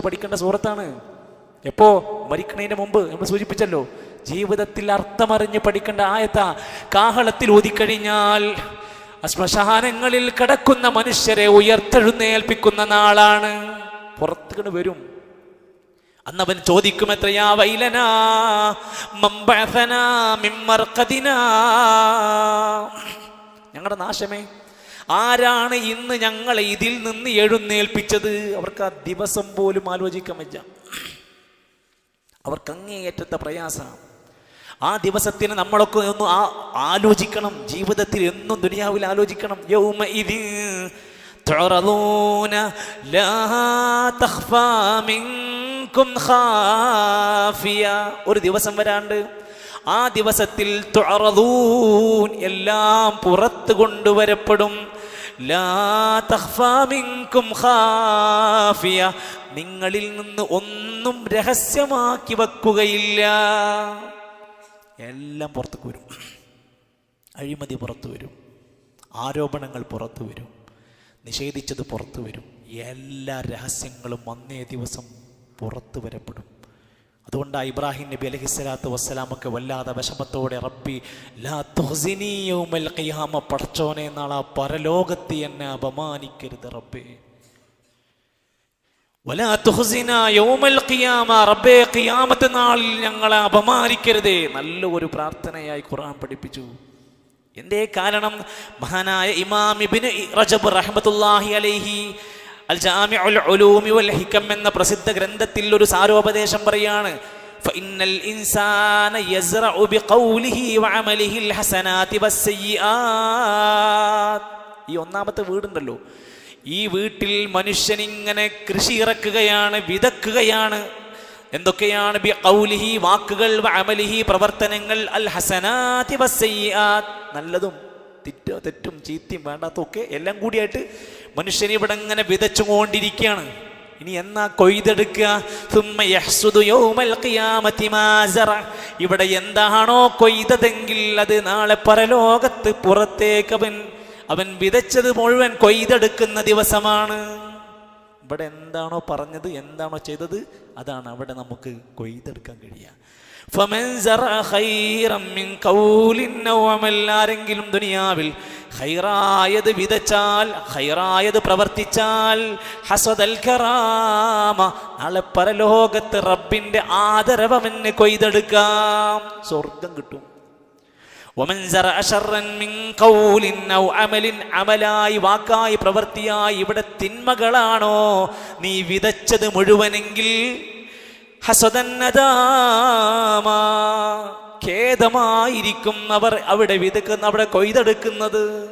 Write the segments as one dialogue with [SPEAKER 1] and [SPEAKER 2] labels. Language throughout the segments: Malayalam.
[SPEAKER 1] പഠിക്കേണ്ട സുഹൃത്താണ്. എപ്പോ? മരിക്കണതിന് മുമ്പ്. നമ്മൾ സൂചിപ്പിച്ചല്ലോ. ജീവിതത്തിൽ അർത്ഥമറിഞ്ഞ് പഠിക്കേണ്ട ആയത്ത കാഹളത്തിൽ ഊതിക്കഴിഞ്ഞാൽ ശ്മശാനങ്ങളിൽ കിടക്കുന്ന മനുഷ്യരെ ഉയർത്തെഴുന്നേൽപ്പിക്കുന്ന നാളാണ്. പുറത്തുകൊണ്ട് വരും. അന്നവൻ ചോദിക്കും എത്രയാ വൈലനാ. ഞങ്ങളുടെ നാശമേ. ആരാണ് ഇന്ന് ഞങ്ങളെ ഇതിൽ നിന്ന് എഴുന്നേൽപ്പിച്ചത് അവർക്ക് ആ ദിവസം പോലും ആലോചിക്കാൻ പറ്റ അവർക്ക് അങ്ങേയറ്റത്തെ പ്രയാസമാണ് ആ ദിവസത്തിന് നമ്മളൊക്കെ ഒന്ന് ആ ആലോചിക്കണം ജീവിതത്തിൽ എന്നും ദുനിയാവിൽ ആലോചിക്കണം യൗമ ഇത് تعرضون لا تخفى منكم خافية ഒരു ദിവസം വരാണ്ട് ആ ദിവസത്തിൽ തുഅറദൂൻ എല്ലാം പുറത്ത് കൊണ്ടുവരപ്പെടും നിങ്ങളിൽ നിന്ന് ഒന്നും രഹസ്യമാക്കി വെക്കുകയില്ല. എല്ലാം പുറത്തേക്ക് വരും. അഴിമതി പുറത്തു വരും. ആരോപണങ്ങൾ പുറത്തു വരും. നിഷേധിച്ചത് പുറത്തു വരും. എല്ലാ രഹസ്യങ്ങളും അന്നേ ദിവസം പുറത്തു വരപ്പെടും. അതുകൊണ്ടാണ് ഇബ്രാഹിം നബി അലഹിസ്സലാത്തു വസ്സലാമൊക്കെ വല്ലാതെ വിഷമത്തോടെ റബ്ബി ലാ തുഹ്സിനി യൗമൽ ഖിയാമ പടച്ചോനെ നാളെ പരലോകത്ത് എന്നെ അപമാനിക്കരുത് റബ്ബേ. വലാ ഖിയാമ റബ്ബേ നാളിൽ ഞങ്ങളെ അപമാനിക്കരുതേ. നല്ല ഒരു പ്രാർത്ഥനയായി ഖുർആൻ പഠിപ്പിച്ചു. എന്തേ കാരണം? മഹാനായ ഇമാം ഇബ്നു റജബ് റഹ്മത്തുള്ളാഹി അലൈഹി അൽ ജാമിഉൽ ഉലൂമി വൽ ഹിക്കം എന്ന പ്രസിദ്ധ ഗ്രന്ഥത്തിൽ ഒരു സാരോപദേശം പറയാണ് فإن الإنسان يزرع بقوله وعمله الحسنات والسيئات ഈ ഒന്നാമത്തെ വീടുണ്ടല്ലോ ഈ വീട്ടിൽ മനുഷ്യൻ ഇങ്ങനെ കൃഷി ഇറക്കുകയാണ് വിതക്കുകയാണ് എന്തൊക്കെയാണ് ബി ഖൗലിഹി വാക്കുകൾ വ അമലിഹി പ്രവർത്തനങ്ങൾ അൽ ഹസനാതി വസ്സയ്യാത്ത് നല്ലതും തെറ്റ തെറ്റും ചീത്തയും വേണ്ടാത്തൊക്കെ എല്ലാം കൂടിയായിട്ട് മനുഷ്യൻ ഇവിടെ ഇങ്ങനെ വിതച്ചുകൊണ്ടിരിക്കുകയാണ് ഇനി എന്നാ കൊയ്തെടുക്കുക. ഇവിടെ എന്താണോ കൊയ്തതെങ്കിൽ അത് നാളെ പരലോകത്ത് പുറത്തേക്ക് അവൻ അവൻ വിതച്ചത് മുഴുവൻ കൊയ്തെടുക്കുന്ന ദിവസമാണ് ഇവിടെ എന്താണോ പറഞ്ഞത് എന്താണോ ചെയ്തത് അതാണ് അവിടെ നമുക്ക് കൊയ്തെടുക്കാൻ കഴിയുക ഫമൻ. ആരെങ്കിലും ദുനിയാവിൽ ഹൈറായത് വിതച്ചാൽ ഹൈറായത് പ്രവർത്തിച്ചാൽ ഹസദൽ കറാമ നാളെ പരലോകത്ത് റബ്ബിന്റെ ആദരവമെന്ന് കൊയ്തെടുക്കാം. സ്വർഗം കിട്ടും. അമലായി വാക്കായി പ്രവൃത്തിയായി ഇവിടെ തിന്മകളാണോ? നീ വിതച്ചത് മുഴുവനെങ്കിൽ ഹസതന്നതാമാ ഖേദമായിരിക്കും അവർ അവിടെ വിതക്കുന്ന അവിടെ കൊയ്തെടുക്കുന്നത്.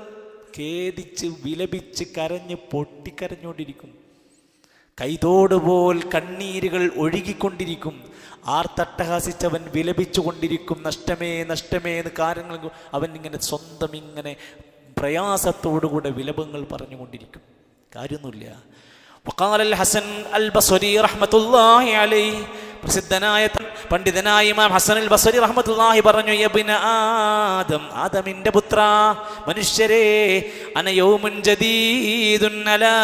[SPEAKER 1] ഖേദിച്ച് വിലപിച്ച് കരഞ്ഞ് പൊട്ടിക്കരഞ്ഞുകൊണ്ടിരിക്കും കൈതോടുപോൽ കണ്ണീരുകൾ ഒഴുകിക്കൊണ്ടിരിക്കും. ആർത്തട്ടഹസിച്ചവൻ വിലപിച്ചുകൊണ്ടിരിക്കും. നഷ്ടമേ നഷ്ടമേ എന്ന് കാര്യങ്ങൾ അവൻ ഇങ്ങനെ സ്വന്തം ഇങ്ങനെ പ്രയാസത്തോടുകൂടെ വിലപങ്ങൾ പറഞ്ഞുകൊണ്ടിരിക്കും. കാര്യമൊന്നുമില്ല. വക്കാലൽ ഹസൻ അൽ ബസ്വരി പ്രസിദ്ധനായ പണ്ഡിതനായ ഇമാം ഹസൻ ബസരി റഹ്മത്തുള്ളാഹി പറഞ്ഞു യബിന ആദം ആദമിന്റെ പുത്ര മനുഷ്യരെ അനയൗമുൻ ജദീദുൻ അലാ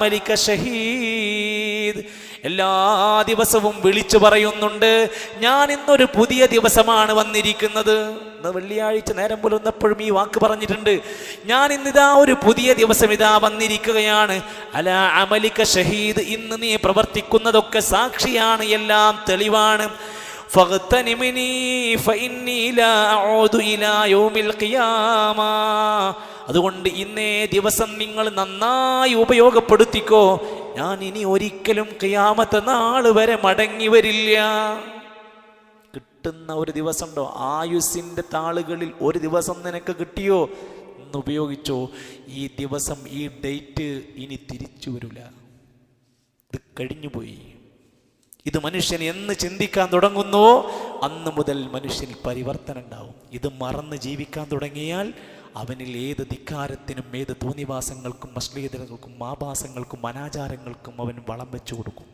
[SPEAKER 1] മലിക ഷഹീദ്. എല്ലാ ദിവസവും വിളിച്ചു പറയുന്നുണ്ട്. ഞാൻ ഇന്നൊരു പുതിയ ദിവസമാണ് വന്നിരിക്കുന്നത്. ഇന്ന് വെള്ളിയാഴ്ച നേരം പുലർന്നപ്പോഴും ഈ വാക്ക് പറഞ്ഞിട്ടുണ്ട്. ഞാൻ ഇന്നിതാ ഒരു പുതിയ ദിവസം ഇതാ വന്നിരിക്കുകയാണ്. അല അമലിക ഷഹീദ് ഇന്ന് നീ പ്രവർത്തിക്കുന്നതൊക്കെ സാക്ഷിയാണ് എല്ലാം തെളിവാണ്. അതുകൊണ്ട് ഇന്നേ ദിവസം നിങ്ങൾ നന്നായി ഉപയോഗപ്പെടുത്തിക്കോ. ഞാൻ ഇനി ഒരിക്കലും കിയാമത്ത് നാൾ വരെ മടങ്ങി വരില്ല. കിട്ടുന്ന ഒരു ദിവസമുണ്ടോ? ആയുസിന്റെ താളുകളിൽ ഒരു ദിവസം നിനക്ക് കിട്ടിയോ? എന്ന് ഉപയോഗിച്ചോ. ഈ ദിവസം ഈ ഡേറ്റ് ഇനി തിരിച്ചു വരില്ല. ഇത് കഴിഞ്ഞുപോയി ഇത് മനുഷ്യൻ എന്ന് ചിന്തിക്കാൻ തുടങ്ങുന്നുവോ അന്ന് മുതൽ മനുഷ്യനിൽ പരിവർത്തനം ഉണ്ടാവും. ഇത് മറന്ന് ജീവിക്കാൻ തുടങ്ങിയാൽ അവനിൽ ഏത് ധിക്കാരത്തിനും ഏത് തോന്നിവാസങ്ങൾക്കും അശ്ലീലതകൾക്കും ആഭാസങ്ങൾക്കും അനാചാരങ്ങൾക്കും അവൻ വളം വെച്ചു കൊടുക്കും.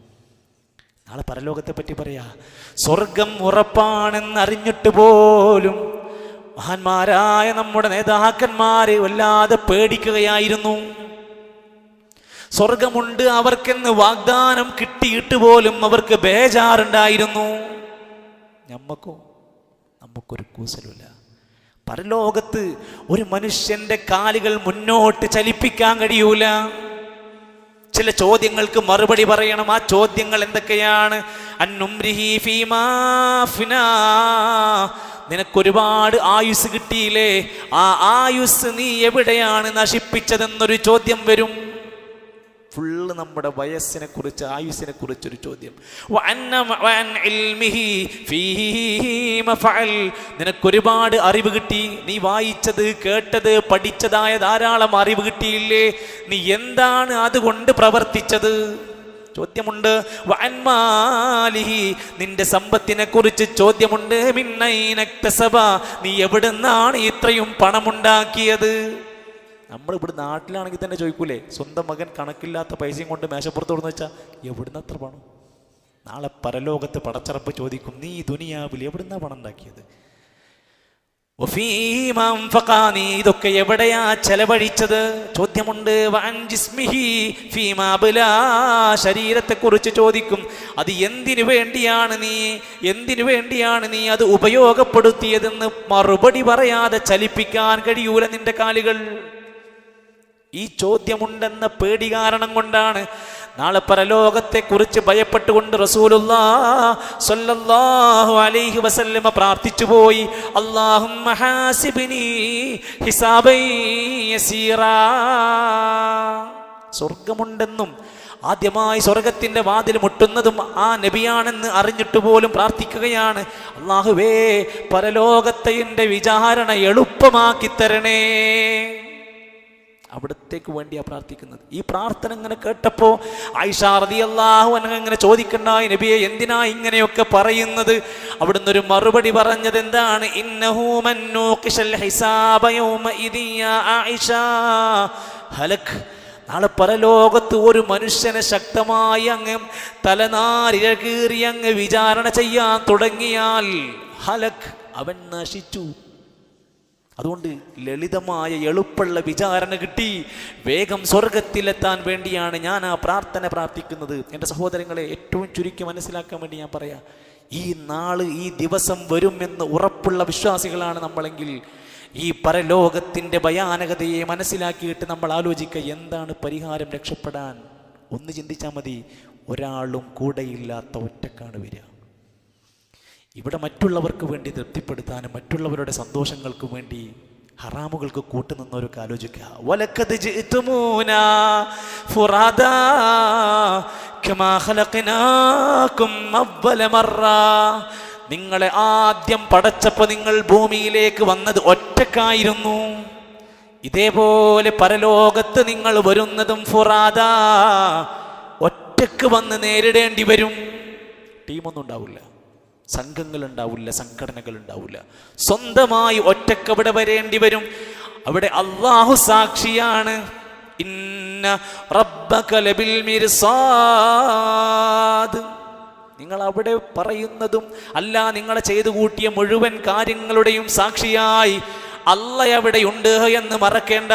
[SPEAKER 1] നാളെ പരലോകത്തെ പറ്റി പറയാ സ്വർഗം ഉറപ്പാണെന്നറിഞ്ഞിട്ട് പോലും മഹാന്മാരായ നമ്മുടെ നേതാക്കന്മാരെ വല്ലാതെ പേടിക്കുകയായിരുന്നു. സ്വർഗമുണ്ട് അവർക്കെന്ന് വാഗ്ദാനം കിട്ടിയിട്ട് പോലും അവർക്ക് ബേജാറുണ്ടായിരുന്നു. നമ്മക്കോ നമുക്കൊരു കൂസലുമില്ല. പരലോകത്ത് ഒരു മനുഷ്യന്റെ കാലുകൾ മുന്നോട്ട് ചലിപ്പിക്കാൻ കഴിയൂല. ചില ചോദ്യങ്ങൾക്ക് മറുപടി പറയണം. ആ ചോദ്യങ്ങൾ എന്തൊക്കെയാണ്. നിനക്കൊരുപാട് ആയുസ് കിട്ടിയില്ലേ? ആ ആയുസ് നീ എവിടെയാണ് നശിപ്പിച്ചതെന്നൊരു ചോദ്യം വരും. ഫുള്ള് നമ്മുടെ വയസ്സിനെ കുറിച്ച് ആയുസിനെ കുറിച്ചൊരു ചോദ്യം. നിനക്കൊരുപാട് അറിവ് കിട്ടി. നീ വായിച്ചത് കേട്ടത് പഠിച്ചതായ ധാരാളം അറിവ് കിട്ടിയില്ലേ? നീ എന്താണ് അതുകൊണ്ട് പ്രവർത്തിച്ചത്? ചോദ്യമുണ്ട്. നിന്റെ സമ്പത്തിനെ കുറിച്ച് ചോദ്യമുണ്ട്. മിന്നൈനക്തസബ. നീ എവിടുന്നാണ് ഇത്രയും പണമുണ്ടാക്കിയത്? നമ്മൾ ഇവിടെ നാട്ടിലാണെങ്കിൽ തന്നെ ചോദിക്കൂലേ? സ്വന്തം മകൻ കണക്കില്ലാത്ത പൈസയും കൊണ്ട് മേശപ്പുറത്ത് കൊടുന്ന് വെച്ചാൽ എവിടുന്ന് അത്ര പണം? നാളെ പരലോകത്ത് പടച്ചറപ്പ് ചോദിക്കും നീ ദുനിയാവിൽ എവിടുന്നാ പണം ഉണ്ടാക്കിയത്? നീ ഇതൊക്കെ എവിടെയാ ചെലവഴിച്ചത്? ചോദ്യമുണ്ട് ശരീരത്തെ കുറിച്ച് ചോദിക്കും അത് എന്തിനു വേണ്ടിയാണ് നീ എന്തിനു വേണ്ടിയാണ് നീ അത് ഉപയോഗപ്പെടുത്തിയതെന്ന് മറുപടി പറയാതെ ചലിപ്പിക്കാൻ കഴിയൂല നിന്റെ കാലുകൾ? ഈ ചോദ്യമുണ്ടെന്ന പേടി കാരണം കൊണ്ടാണ് നാളെ പരലോകത്തെ കുറിച്ച് ഭയപ്പെട്ടുകൊണ്ട് റസൂലുള്ളാ സല്ലല്ലാഹു അലൈഹി വസല്ലമ പ്രാർത്ഥിച്ചു പോയി. അല്ലാഹുമ്മ ഹിസാബൈ യസീറാ. സ്വർഗമുണ്ടെന്നും ആദ്യമായി സ്വർഗത്തിന്റെ വാതിൽ മുട്ടുന്നതും ആ നബിയാണെന്ന് അറിഞ്ഞിട്ട് പോലും പ്രാർത്ഥിക്കുകയാണ്. അള്ളാഹുവേ പരലോകത്തെ എന്റെ വിചാരണ എളുപ്പമാക്കി തരണേ. അവിടത്തേക്ക് വേണ്ടിയാ പ്രാർത്ഥിക്കുന്നത്. ഈ പ്രാർത്ഥന ഇങ്ങനെ കേട്ടപ്പോ ഐഷാർദി അള്ളാഹു അങ്ങനെ ചോദിക്കണ്ട നബിയെ എന്തിനാ ഇങ്ങനെയൊക്കെ പറയുന്നത്? അവിടുന്ന് ഒരു മറുപടി പറഞ്ഞത് എന്താണ്? ഹലക് നാളെ പരലോകത്ത് ഒരു മനുഷ്യനെ ശക്തമായി അങ്ങ് തലനാരിഴകീറി അങ്ങ് വിചാരണ ചെയ്യാൻ തുടങ്ങിയാൽ ഹലക് അവൻ നശിച്ചു. അതുകൊണ്ട് ലളിതമായ എളുപ്പമുള്ള വിചാരണ കിട്ടി. വേഗം സ്വർഗത്തിലെത്താൻ വേണ്ടിയാണ് ഞാൻ ആ പ്രാർത്ഥന പ്രാർത്ഥിക്കുന്നത്. എന്റെ സഹോദരങ്ങളെ ഏറ്റവും ചുരുക്കി മനസ്സിലാക്കാൻ വേണ്ടി ഞാൻ പറയാം. ഈ നാൾ ഈ ദിവസം വരും എന്ന് ഉറപ്പുള്ള വിശ്വാസികളാണ് നമ്മളെങ്കിൽ ഈ പരലോകത്തിന്റെ ഭയാനകതയെ മനസ്സിലാക്കിയിട്ട് നമ്മൾ ആലോചിക്കുക എന്താണ് പരിഹാരം രക്ഷപ്പെടാൻ? ഒന്ന് ചിന്തിച്ചാൽ മതി ഒരാളും കൂടെയില്ലാത്ത ഒറ്റക്കാണ് വരിക. ഇവിടെ മറ്റുള്ളവർക്ക് വേണ്ടി തൃപ്തിപ്പെടുത്താനും മറ്റുള്ളവരുടെ സന്തോഷങ്ങൾക്ക് വേണ്ടി ഹറാമുകൾക്ക് കൂട്ടുനിന്നവരൊക്കെ ആലോചിക്കുക. നിങ്ങളെ ആദ്യം പടച്ചപ്പോൾ നിങ്ങൾ ഭൂമിയിലേക്ക് വന്നത് ഒറ്റക്കായിരുന്നു. ഇതേപോലെ പരലോകത്ത് നിങ്ങൾ വരുന്നതും ഫുറാദ ഒറ്റയ്ക്ക് വന്ന് നേരിടേണ്ടി വരും. ടീമൊന്നും ഉണ്ടാവില്ല. സംഘങ്ങൾ ഉണ്ടാവില്ല സംഘടനകൾ ഉണ്ടാവില്ല സ്വന്തമായി ഒറ്റയ്ക്ക് അവിടെ വരേണ്ടി വരും. അവിടെ അള്ളാഹു സാക്ഷിയാണ്. ഇന്ന റബ്ബക ലബിൽ മിർസാദ്. നിങ്ങൾ അവിടെ പറയുന്നതും അല്ല നിങ്ങളെ ചെയ്തു കൂട്ടിയ മുഴുവൻ കാര്യങ്ങളുടെയും സാക്ഷിയായി. അല്ല എവിടെയുണ്ട് എന്ന് മറക്കേണ്ട.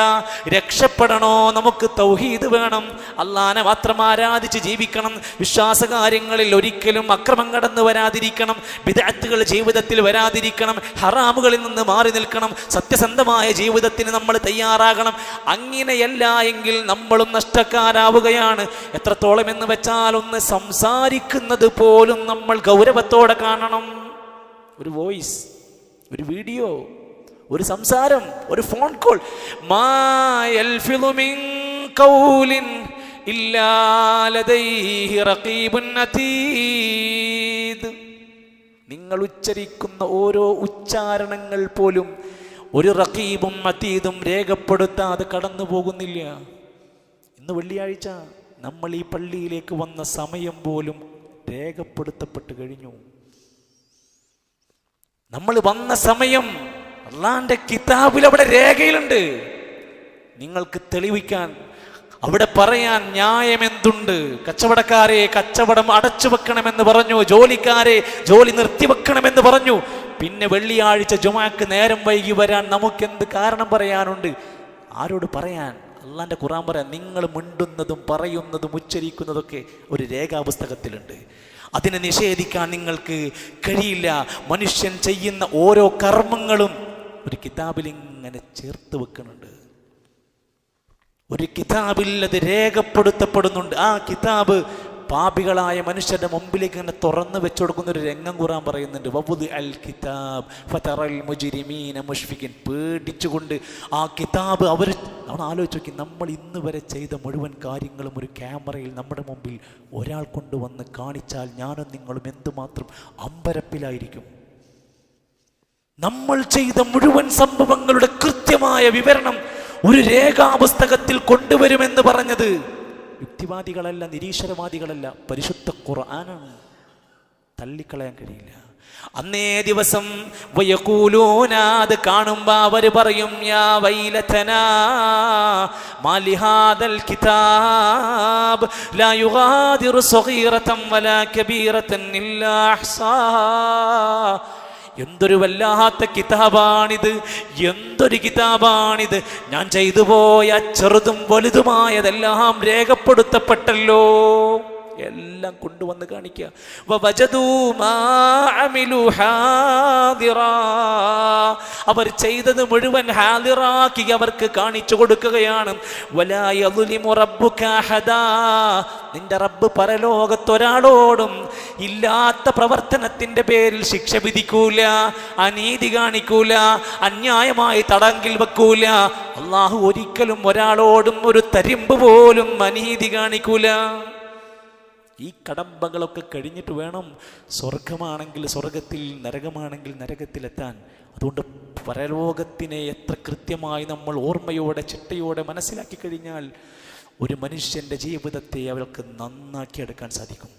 [SPEAKER 1] രക്ഷപ്പെടണോ? നമുക്ക് തൗഹീദ് വേണം. അള്ളാനെ മാത്രം ആരാധിച്ച് ജീവിക്കണം. വിശ്വാസ കാര്യങ്ങളിൽ ഒരിക്കലും അക്രമം കടന്നു വരാതിരിക്കണം. വിദഗ്ധകൾ ജീവിതത്തിൽ വരാതിരിക്കണം. ഹറാമുകളിൽ നിന്ന് മാറി നിൽക്കണം. സത്യസന്ധമായ ജീവിതത്തിന് നമ്മൾ തയ്യാറാകണം. അങ്ങനെയല്ല എങ്കിൽ നമ്മളും നഷ്ടക്കാരാവുകയാണ്. എത്രത്തോളം എന്ന് വെച്ചാൽ ഒന്ന് സംസാരിക്കുന്നത് പോലും നമ്മൾ ഗൗരവത്തോടെ കാണണം. ഒരു വോയിസ് ഒരു വീഡിയോ. ഒരു സംസാരം ഒരു ഫോൺ കോൾ നിങ്ങൾ ഉച്ചരിക്കുന്ന ഓരോ ഉച്ചാരണങ്ങൾ പോലും ഒരു റക്കീബും അതീതും രേഖപ്പെടുത്താതെ കടന്നു പോകുന്നില്ല. ഇന്ന് വെള്ളിയാഴ്ച നമ്മൾ ഈ പള്ളിയിലേക്ക് വന്ന സമയം പോലും രേഖപ്പെടുത്തപ്പെട്ട് കഴിഞ്ഞു. നമ്മൾ വന്ന സമയം അള്ളാന്റെ കിതാബിൽ അവിടെ രേഖയിലുണ്ട്. നിങ്ങൾക്ക് തെളിവിക്കാൻ അവിടെ പറയാൻ ന്യായം എന്തുണ്ട്? കച്ചവടക്കാരെ കച്ചവടം അടച്ചു വെക്കണമെന്ന് പറഞ്ഞു ജോലിക്കാരെ ജോലി നിർത്തിവെക്കണമെന്ന് പറഞ്ഞു. പിന്നെ വെള്ളിയാഴ്ച ജുമാക്ക് നേരം വൈകി വരാൻ നമുക്കെന്ത് കാരണം പറയാനുണ്ട്? ആരോട് പറയാൻ? അള്ളാന്റെ ഖുറാൻ പറയാൻ. നിങ്ങൾ മിണ്ടുന്നതും പറയുന്നതും ഉച്ചരിക്കുന്നതൊക്കെ ഒരു രേഖാപുസ്തകത്തിലുണ്ട്. അതിനെ നിഷേധിക്കാൻ നിങ്ങൾക്ക് കഴിയില്ല. മനുഷ്യൻ ചെയ്യുന്ന ഓരോ കർമ്മങ്ങളും ഒരു കിതാബിൽ ഇങ്ങനെ ചേർത്ത് വെക്കുന്നുണ്ട്. ഒരു കിതാബിൽ അത് രേഖപ്പെടുത്തപ്പെടുന്നുണ്ട്. ആ കിതാബ് പാപികളായ മനുഷ്യരുടെ മുമ്പിലേക്ക് ഇങ്ങനെ തുറന്ന് വെച്ചു കൊടുക്കുന്ന ഒരു രംഗം കുറാൻ പറയുന്നുണ്ട്. വബുദ് അൽ കിതാബ് ഫതറൽ മുജിരിമീന മുഷ്ഫിക്കിൻ പേടിച്ചുകൊണ്ട് ആ കിതാബ് അവർ നമ്മൾ ആലോചിച്ച് നോക്കി നമ്മൾ ഇന്ന് വരെ ചെയ്ത മുഴുവൻ കാര്യങ്ങളും ഒരു ക്യാമറയിൽ നമ്മുടെ മുമ്പിൽ ഒരാൾ കൊണ്ടുവന്ന് കാണിച്ചാൽ ഞാനും നിങ്ങളും എന്തുമാത്രം അമ്പരപ്പിലായിരിക്കും. നമ്മൾ ചെയ്ത മുഴുവൻ സംഭവങ്ങളുടെ കൃത്യമായ വിവരണം ഒരു രേഖാപുസ്തകത്തിൽ കൊണ്ടുവരുമെന്ന് പറഞ്ഞത് യുക്തിവാദികളല്ല നിരീശ്വരവാദികളല്ല പരിശുദ്ധ ഖുർആനാണ്. തള്ളിക്കളയാൻ കഴിയില്ല. അന്നേ ദിവസം വയകൂലൂന അത് കാണുമ്പോ അവർ പറയും യാ വൈലതനാ കിതാബ് ലാ യുഗാദിറു വലാ കബീറതൻ അഹ്സാഹാ എന്തൊരു വല്ലാത്ത കിതാബാണിത് എന്തൊരു കിതാബാണിത്. ഞാൻ ചെയ്തു പോയ ചെറുതും വലുതുമായതെല്ലാം രേഖപ്പെടുത്തപ്പെട്ടല്ലോ. എല്ലാം കൊണ്ടുവന്ന് കാണിക്കുക. അവർ ചെയ്തത് മുഴുവൻ ഹാദിറാക്കി അവർക്ക് കാണിച്ചു കൊടുക്കുകയാണ്. നിന്റെ റബ്ബ് പരലോകത്തൊരാളോടും ഇല്ലാത്ത പ്രവർത്തനത്തിന്റെ പേരിൽ ശിക്ഷ വിധിക്കൂല അനീതി കാണിക്കൂല അന്യായമായി തടങ്കിൽ വെക്കൂല. അള്ളാഹു ഒരിക്കലും ഒരാളോടും ഒരു തരിമ്പ് പോലും അനീതി കാണിക്കൂല. ഈ കടമ്പകളൊക്കെ കഴിഞ്ഞിട്ട് വേണം സ്വർഗമാണെങ്കിൽ സ്വർഗത്തിൽ നരകമാണെങ്കിൽ നരകത്തിലെത്താൻ. അതുകൊണ്ട് പരലോകത്തിനെ എത്ര കൃത്യമായി നമ്മൾ ഓർമ്മയോടെ ചിട്ടയോടെ മനസ്സിലാക്കി കഴിഞ്ഞാൽ ഒരു മനുഷ്യന്റെ ജീവിതത്തെ അവൾക്ക് നന്നാക്കി എടുക്കാൻ സാധിക്കും.